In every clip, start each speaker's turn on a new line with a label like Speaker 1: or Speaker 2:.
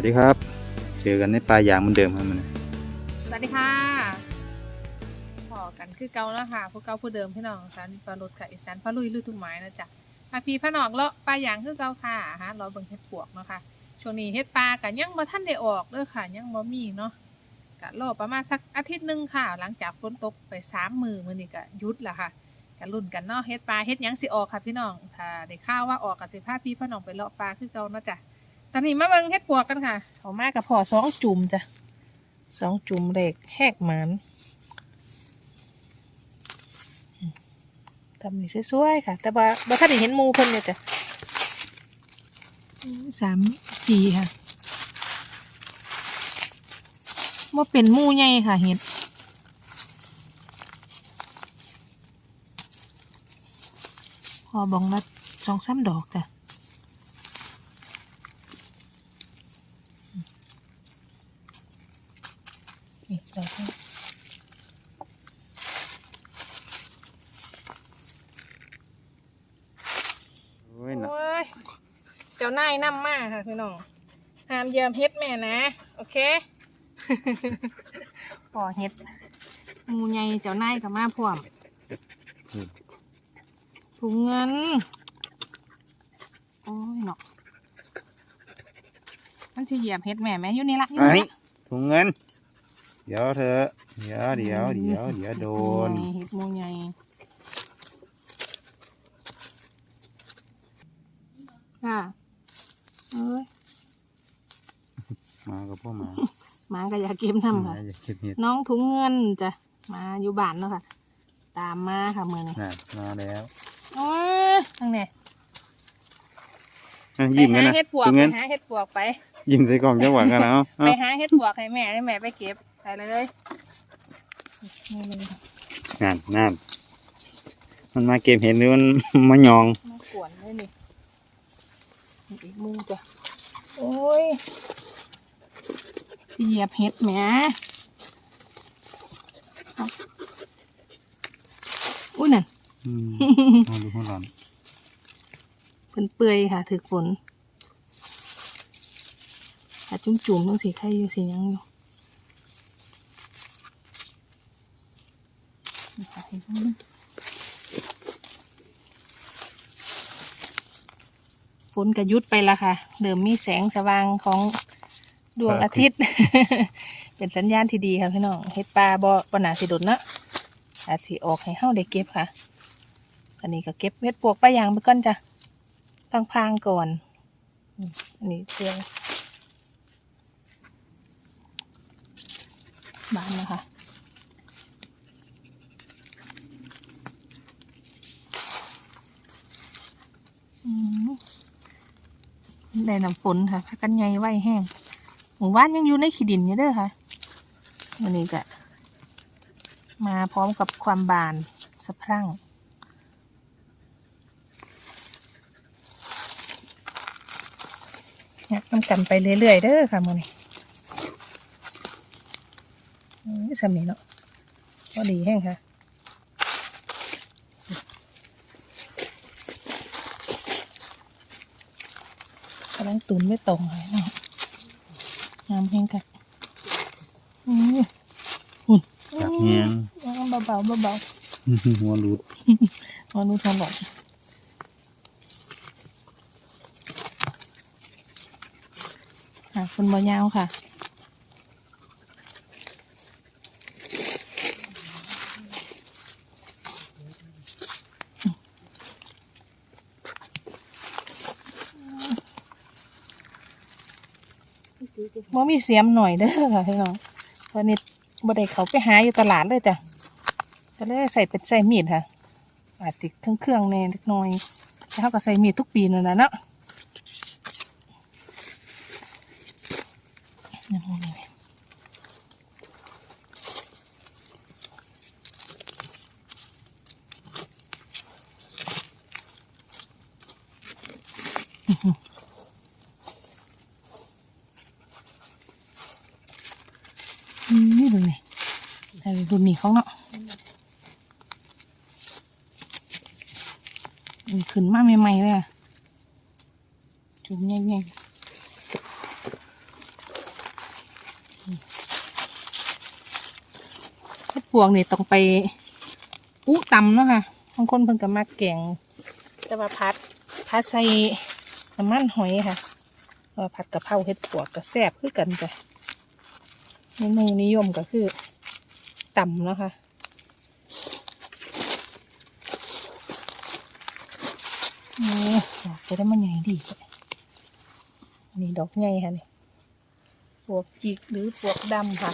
Speaker 1: วัสดีครับ เจอกันในปลายางเหมือนเดิมครับมัน
Speaker 2: สวัสดีค่ะพอกันคือเก่าแล้วค่ะพวกเก่าผู้เดิมพี่น้องสารปลารดค่ะอีสานพะลุยลุยทุกไม้นะจ๊ะพาพี่พะนอกเลาะปลาหยางคือเก่าค่ะฮะรอเบิ่งเฮ็ดปวกเนาะค่ะช่วงนี้เฮ็ดปลากันยังบ่ทันได้ออกเด้อค่ะ ยังบ่มีเนาะกะรอประมาณสักอาทิตย์หนึ่งค่ะ หลังจากฝนตกไปสามมือมื้อนี้ก็หยุดละค่ะกันรุ่นกันเนาะเฮ็ดปลาเฮ็ดยังสิออกค่ะพี่น้องถ้าได้ข่าวว่าออกก็สิพาพี่พะน้องไปเลาะปลาคือเก่าเนาะจ้ะ ตอนนี้มาเบิ่งเฮ็ดปวกกันค่ะเอามากับพ่อสองจุ่มจ้ะสองจุ่มเหล็กแหกหมันอืมทำนี่สวยๆค่ะ แต่ว่าบ่ทันได้เห็นหมูเพิ่นเลยจ้ะอืมสามจีค่ะว่าเป็นหมูใหญ่ค่ะเห็ดพอบองละสองสามดอกจ้ะ นี่ดอกนี้
Speaker 1: โอ้ยนะ
Speaker 2: โอ้ย เจ้านายนำมาค่ะ พี่น้องห้ามเยี่ยมเฮ็ดแม่นะ โอเคพอเฮ็ดหมูใหญ่เจ้านายกับมาพร้อมถุงเงิน โอ้ยเนาะมันจะเหยียบเฮ็ดแม่แม่อยู่นี่ละอยู่
Speaker 1: ไอ้
Speaker 2: นี่ละ
Speaker 1: ถุงเงิน เดี๋ยวเธอะเดี๋ยวเดี๋ยวเดี๋ยวเดี๋ยวโดน
Speaker 2: เฮ็ดหมูใหญ่ค่ะ เอ้ย
Speaker 1: มากับพ่อหมา
Speaker 2: หมาก็อยากเก็บน้ำค่ะ
Speaker 1: อย่าคิดเห็ด
Speaker 2: น้องถุงเงินจ้ะมาอยู่บ้านเนาะค่ะ ตามมาค่ะมือนี้
Speaker 1: น่ะมาแล้ว
Speaker 2: โอ้ยทางไหน
Speaker 1: อะ
Speaker 2: ไป
Speaker 1: ยิ้มกัน
Speaker 2: หา
Speaker 1: นะ
Speaker 2: เห็ดปวก
Speaker 1: ถุง
Speaker 2: ไป
Speaker 1: เงิน
Speaker 2: หาเห็ดปวกไป
Speaker 1: ยิ้มใส่กล่องจังหวะกันเอา
Speaker 2: ไป
Speaker 1: เอา
Speaker 2: หาเห็ดปวกให้แม่ให้แม่ไปเก็บไปเลยนี่เลย
Speaker 1: นั่นนั่นมันมาเก็บเห็ดหรือมัน มายอง
Speaker 2: มากวนเลยนี่นี่ อีกมุมจ้ะ โอ้ยสิเหยียบเห็ดแหมเอาอุ้ยนั่น
Speaker 1: อืมเอาดูข้างหลัง
Speaker 2: เพิ่นเปื่อยค่ะถือฝนถ้าจุ่มจุ่มๆต้องสีไข่อยู่สียังอยู่นี่ค่ะเห็นไหมฝ นกระยุดไปและค่ะเดิมมีแสงสว่างของดวงอาทิตย์ เป็นสัญญาณที่ดีค่ะพี่น้องเฮ็ดปลาบ่บ่หนาสิดนเนาะอาจสิออกให้เฮาได้เก็บค่ะอันนี้ก็เก็บเม็ดปวกไปอย่างไปก่อนจ้ะพังๆก่อนอืมอันนี้เตียงบ้านนะคะอืม ได้น้ำฝนค่ะพักกันใหญ่ไว้แห้งหมู่บ้านยังอยู่ในขีดินอยู่เด้อค่ะอันนี้ก็มาพร้อมกับความบานสะพรั่งเนี่ยมันกันไปเรื่อยๆเด้อค่ะมือนี้อืมสำนีเนาะพอดีแห้งค่ะ กำลัง ตุนไม่ตรงเลยเนาะงามแห้งค่ะอืมหุ่น
Speaker 1: จับเงี้ยง
Speaker 2: เบาๆเบา
Speaker 1: หัวรูด
Speaker 2: ๆมาดูทองหลอดหาคนบ่ยาวค่ะ บ่มีเสียมหน่อยเด้อค่ะพี่น้องวันนี้บ่ได้เขาไปหาอยู่ตลาดเลยจ้ะก็เลยใส่เป็นใส่มีดค่ะ อาจสิเครื่องเครื่องแน่เล็กน้อยแต่เขาก็ใส่มีดทุกปีนั่นแหละเนาะ ขึ้นมาใหม่ๆเลยจุ่มแง่ๆถ้าปวงนี่ต้องไปอู้ตำเนาะค่ะบางคนเพิ่งก็มาแกงแต่ว่าพัดพัดใส่น้ำมันหอยค่ะผัดกะเพราเห็ดปวกกระแซบคือกันไปเมนูนิยมก็คือตำเนาะค่ะ จะได้มันใหญ่ดีนนี้ดอกใหญ่ค่ะนี่ปวกจิกหรือปวกดำค่ะ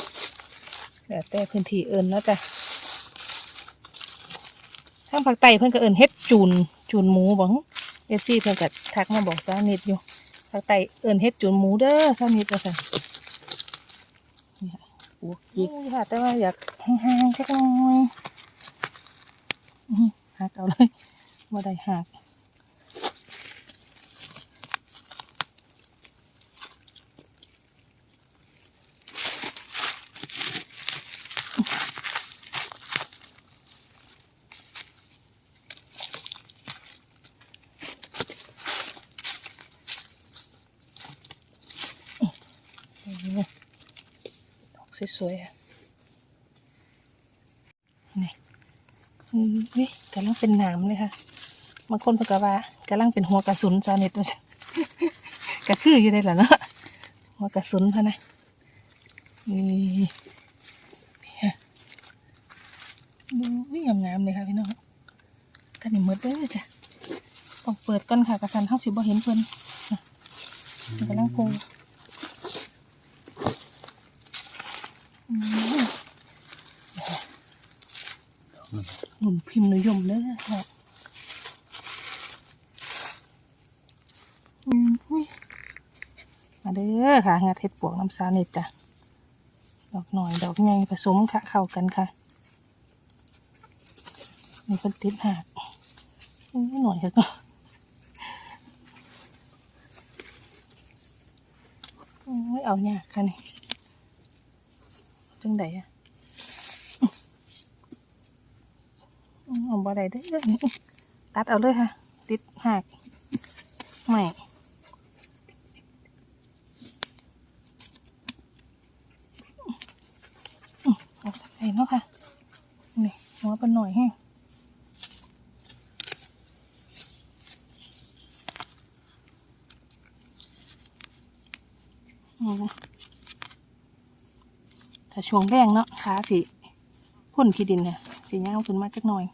Speaker 2: แล้วแต่พื้นที่เอิญเนาะจ้ะทางภาคใต้เพิ่นก็เอิญเฮ็ดจูนจูนหมูบอกเอฟซีเพิ่อนก็ทักมาบอกซานิดอยู่ภาคใต้เอิญเฮ็ดจูนหมูเด้อซานิดว่าซั่นนี่ค่ะปวกจิกค่ะ แต่ว่าอยากห่างๆสักหน่อยหักเอาเลยบ่ได้หัก โอ้โหดอก สวยๆอะนี่นี่กำลังเป็นหนามเลยค่ะบางคนเพิ่นก็ว่ากำลังเป็นหัวกระสุนจาเน็ตว่าซั่นก็คืออยู่ได้หละเนาะหัวกระสุนพะนะนี่ดูวิ่งงามๆเลยค่ะพี่น้องกันนี่หมดเด้อจ้ะต้องเปิดก่อนค่ะกระสันเท่าสิบ่เห็นเพิ่นอะมันกำลังโพ อืมหนุน พิมพ์นิยมเลยค่ะมาเด้อค่ะงาเทศปวกน้ำซาเน็ตจ้ะ ดอกหน่อยดอกใหญ่ผสมค่ะเข้ากันค่ะมีคนติดหักหน่อยค่ะก็โอ้ยเอายากค่ะนี่จังไดอะ อืมเอาบ่ได้เด้อตัดเอาเลยค่ะ ติดหักไม่อืมเอาสักไห้เนาะค่ะ นี่หัวเป็นหน่อยแห้งอืมถ้าช่วงแรงเนาะขาสิพ่นขี้ดินเนี่ยสีย่างขึ้นมาจักหน่อย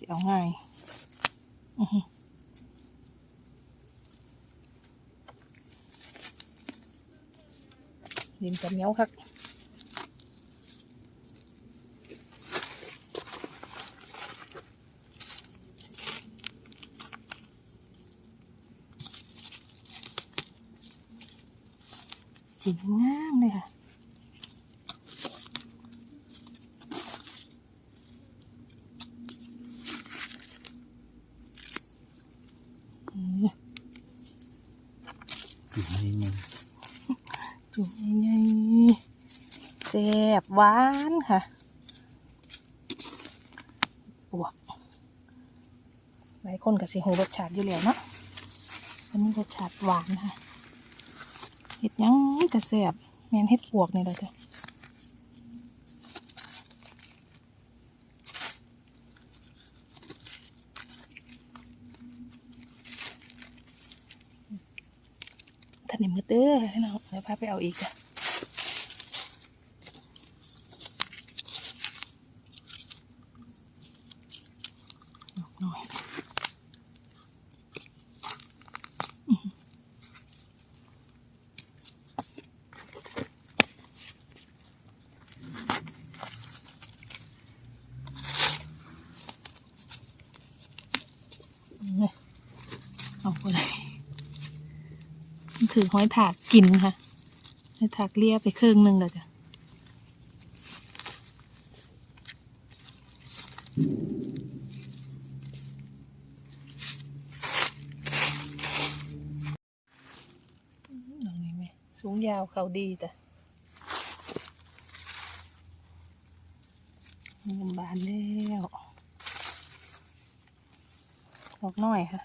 Speaker 2: สิเอาง่ายอื้อหือดินกับเหนียวคักดินงามเลยค่ะ อืม
Speaker 1: จุ่มนี่ยัง
Speaker 2: จุ่มใหญ่ๆแซ่บหวานค่ะปวกหลายคนกับสีหูรสชาติอยู่แล้วเนาะอันนี้รสชาติหวานค่ะเห็ดยังกระแซ่บแมนเห็ดปวกนี่เลยจ้ะ ท่านนี่มือเด้อพี่น้องเดี๋ยวพาไปเอาอีกจ้ะ ดอกหน่อยอื้อหืออืมเอาไปเลยมันถือ ห้อยถากกินค่ะห้อยถากเลียไปครึ่งหนึ่งเลยจ้ะดอกนี้ไหมสูงยาวเขาดีแต่ลำบานแล้วดอกน้อยค่ะ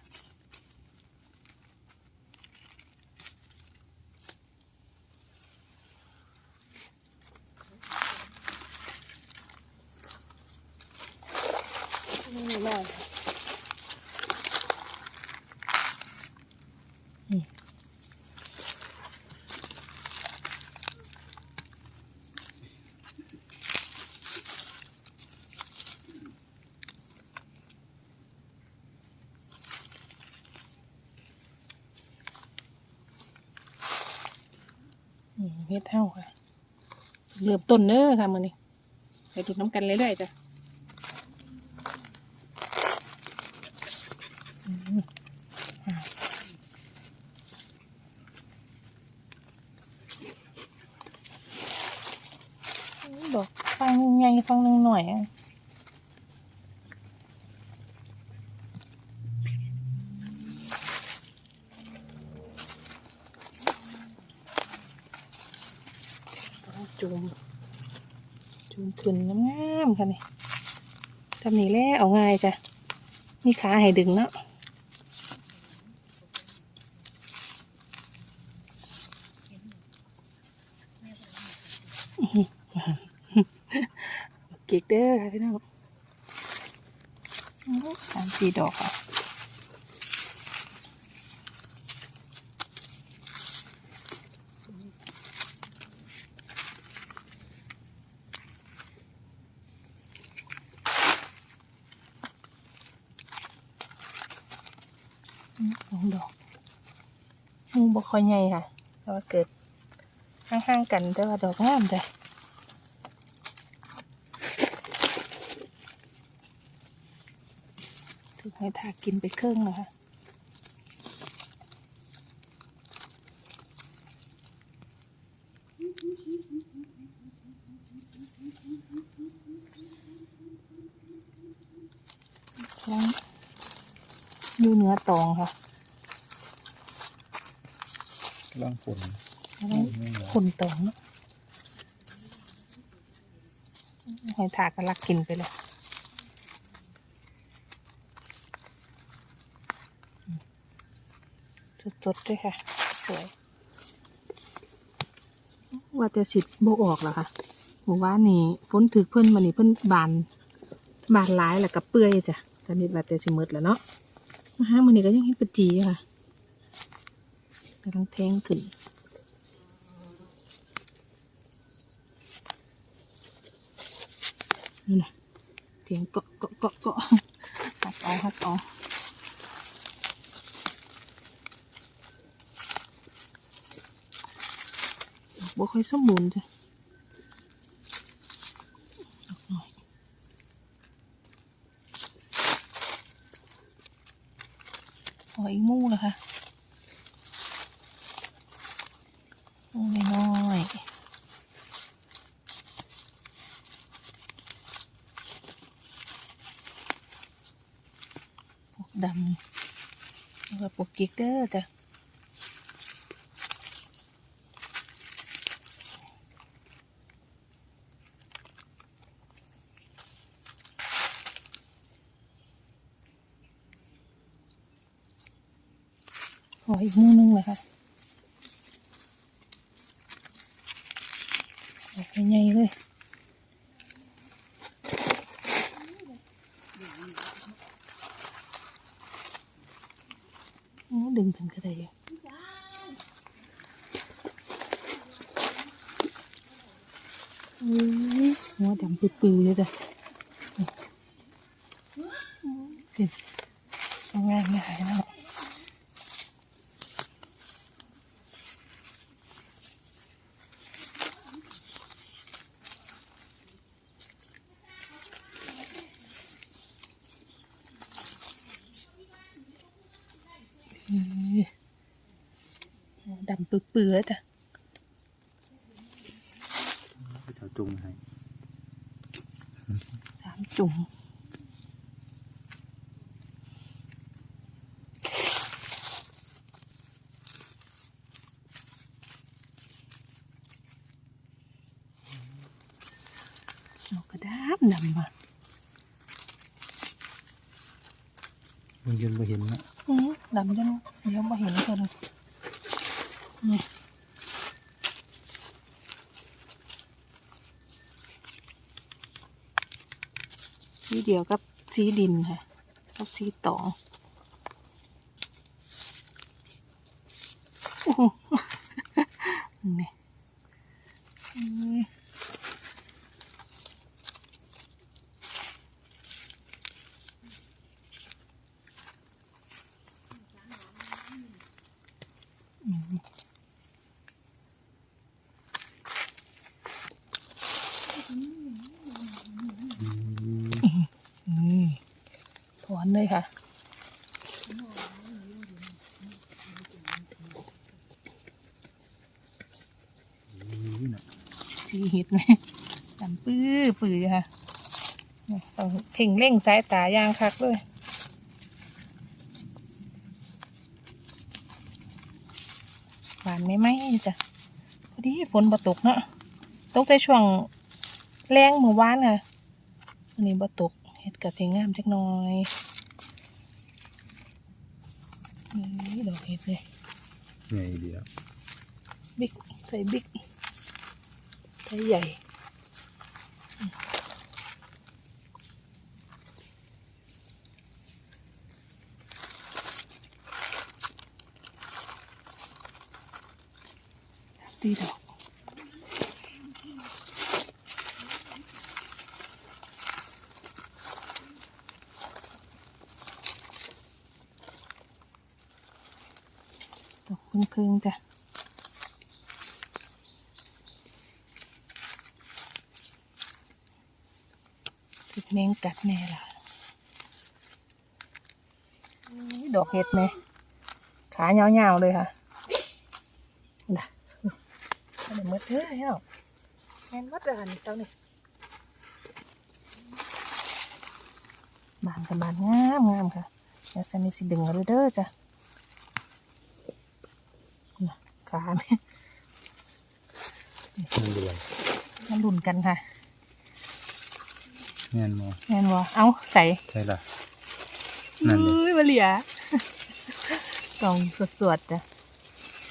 Speaker 2: เฮ็ดเท่าค่ะ เริ่มต้นเด้อค่ะมื้อนี้ไปดูน้ำกันเรื่อยๆจ้ะ อืมอะดอกฟังไงฟังหนึ่งหน่อยอะ จูมจูมขึ้นงามๆค่ะนี่ทำนี้แล้วเอาง่ายจ้ะมีขาให้ดึงเนาะเก๊กเด้อค่ะพี่น้องสามสี่ดอกค่ะ สองดอกมูบกค่อยใหญ่ค่ะ แต่ว่าเกิดห่างๆกันแต่ว่าดอกงามจ้ะถูกให้ทากินไปครึ่งนะคะแล้ว ดูเนื้อตองค่ะ
Speaker 1: กำลังฝน
Speaker 2: แล้วคนตองเนอะให้ทากันลักกินไปเลยสดๆด้วยค่ะ สวย ว่าแต่สิโบออกเหรอคะหมู่ว่านนี่ฝนถึกเพิ่นมานี่เพิ่นบานบานหลายแล้วก็เปื่อยจ้ะตอนนี้ว่าแต่สิหมดแล้วเนาะ มาหามื้อนี้ก็ยังเห็นปะจีอยู่ค่ะกำลังแทงขึ้นนี่นะเสียงเกาะเกาะเกาะเกาะหักเอาหักเอาบ่ค่อยสมบูรณ์จ้ะดอกน้อยขออีกหมู่ละค่ะหมู่น้อยๆปกดำแล้ว ก็ปกกิกเด้อจ้ะขออีกมุมนึงเลยค่ะโอเคใหญ่เลย โอ้ดึงถึงกระไดอยู่อุ้ยหัวดำปื้อๆเลยจ้ะนี่เด็ดงามไม่หายแล้ว อืม ดำปื้อๆแล้วจ้ะ
Speaker 1: ไปเถาจุงให้
Speaker 2: สามจุ่มดอกกระดาบดำมา
Speaker 1: มันยืนมาเห็นนะ
Speaker 2: อืมดำจนเดี๋ยวมาเห็นเพิ่นนี่ สีเดียวกับสีดินค่ะกับสีตองโอ้โหนี่อืมอืม
Speaker 1: อืม
Speaker 2: อืมถอนเลยค่ะ
Speaker 1: นี่น่ะ
Speaker 2: สีเห็ดไหมดำปื้อปื้อค่ะนี่ต้องเพ่งเร่งสายตายางคักด้วยหวานไหมไหมจ้ะพอดีฝนบ่ตกเนาะตกในช่วงแรงเมื่อวานค่ะวันนี้บ่ตกเห็ดกระสีงามจักหน่อยนี่ดอกเห็ดเลย
Speaker 1: ไงเดียว
Speaker 2: บิ๊กใส่บิ๊ก ใส่ใหญ่ตีดอกดอกพึ่งๆจ้ะ ติด แมงกัดแน่ล่ะอุ๊ยดอกเห็ดไหมขายาวๆเลยค่ะน่ะอะไรหมดเลยเอ้าแมนวัดเลยค่ะนี่เจ้านี่บานกับบานงามงามค่ะเดี๋ยวสันนิสิดึงเอาเลยเด้อจ้ะน่ะขาไหม
Speaker 1: มันเดือด
Speaker 2: มาลุ่นกันค่ะ
Speaker 1: แม่นบ่
Speaker 2: แมนวะเอาใส่
Speaker 1: ใช่ล่ะนั่นดิ
Speaker 2: อุ้ยมาเหลียกล่องสวดๆจ้ะ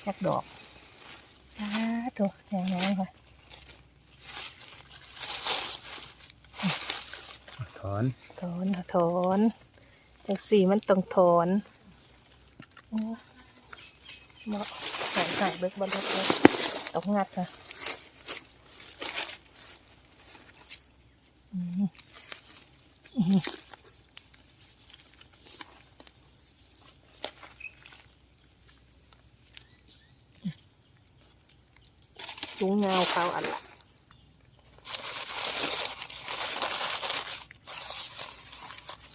Speaker 2: แยกดอกอ้าตัวแข็งแรงค่ะ
Speaker 1: ถอน
Speaker 2: ถอนค่ะถอนจากสีมันต้องถอนโอ้เหมาะใส่ใส่เบิกบอลเลยต้องงัดค่ะอืม อืมสูงเงาเขาอันละ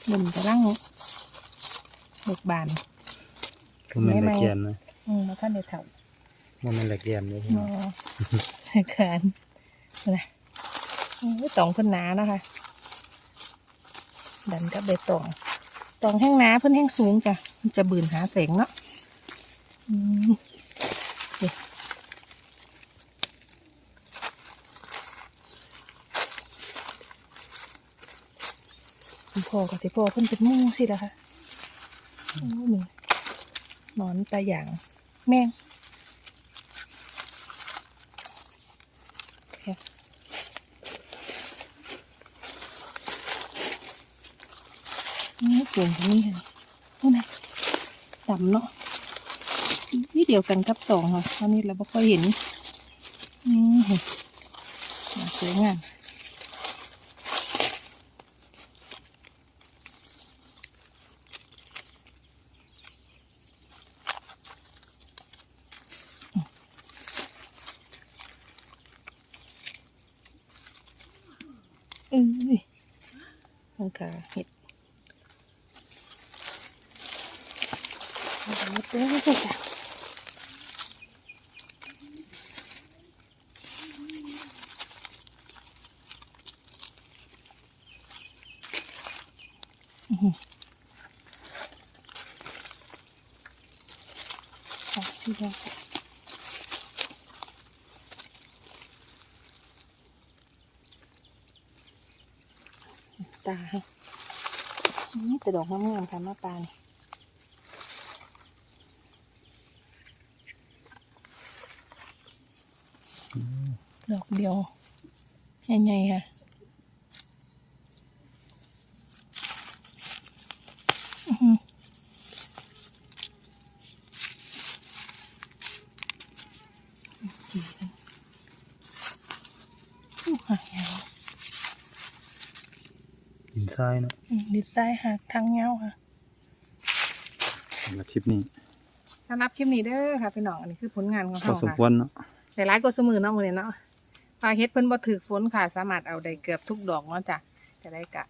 Speaker 2: หนึ่งกระลังเด็กบาน
Speaker 1: ก็มัน
Speaker 2: ไม่
Speaker 1: ละ
Speaker 2: ไม่
Speaker 1: เกียนนะ
Speaker 2: อืมมาท่านในเถ่า
Speaker 1: มันมันละเกียนเลยพี่
Speaker 2: ม
Speaker 1: น้อง
Speaker 2: อเขินนะไม่ตองเพิ่นหนานะคะ ดันก็ใบตองตองแห้งหนาเพิ่นแห้งสูงจ้ะมันจะบืนหาแสงเนาะอืมนี่คุณพ่อกับที่พ่อเพิ่นเป็นมู่สิละค่ะโอ้หนึ่นอนตาอย่างแม่ง นี่เก่งตรงนี้ค่ะนี่นะดำเนาะนี่เดียวกันกับสองค่ะตอนนี้เราไม่ค่อยเห็นอืมน่สวยงามอือมันค่ะเห็ด เอาไปหมดเลยจ้ะอื้อหือค่ะสีแดงตาให้แต่ดอกงามๆค่ะมาตานี่ด เดียวใหญ่ๆค่ะออู้หางยาว
Speaker 1: หินทรายเนาะ
Speaker 2: อืมดิดซ้ายหักทางเงาค่ะ
Speaker 1: สำหรับคลิปนี้
Speaker 2: สำหรับคลิปนี้เด้อค่ะพี่น้องอันนี้คือผลงานของ
Speaker 1: พอ
Speaker 2: เขา
Speaker 1: สม
Speaker 2: ค่ะ
Speaker 1: ควรเนาะ
Speaker 2: แต่ร้ายก็สมือเนาะมื้อนี้เนาะ ปลาเฮ็ดเพิ่นบ่ถือฝนค่ะ สามารถเอาได้เกือบทุกดอกเนาะจ้ะจะได้กะ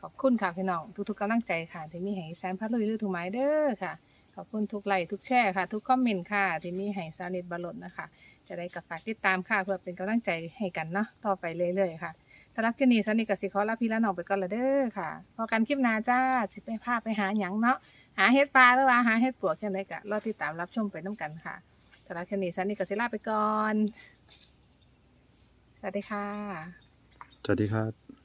Speaker 2: ขอบคุณค่ะพี่น้องทุกๆกำลังใจค่ะ ที่มีให้แซนพัดลุยหรือถูกไม้เด้อค่ะ ขอบคุณทุกไลค์ทุกแชร์ค่ะ ทุกคอมเมนต์ค่ะ ที่มีให้สานิทบลดนะคะ จะได้กับฝากติดตามค่ะ เพื่อเป็นกำลังใจให้กันเนาะต่อไปเรื่อยๆค่ะสำหรับคลิปนี้สานิทกับสิขอลาพี่ละน้องไปก่อนละเด้อค่ะพอกันคลิปหน้าจ้าสิไปพาไปหาหยังเนาะหาเฮ็ดปลาหรือว่าหาเฮ็ดปวกจังไดกะรอติดตามรับชมไปน้ำกันค่ะสำหรับคลิปนี้สานิทกับสิลาไปก่อน สวัสดีค่ะ
Speaker 1: สวัสดีครับ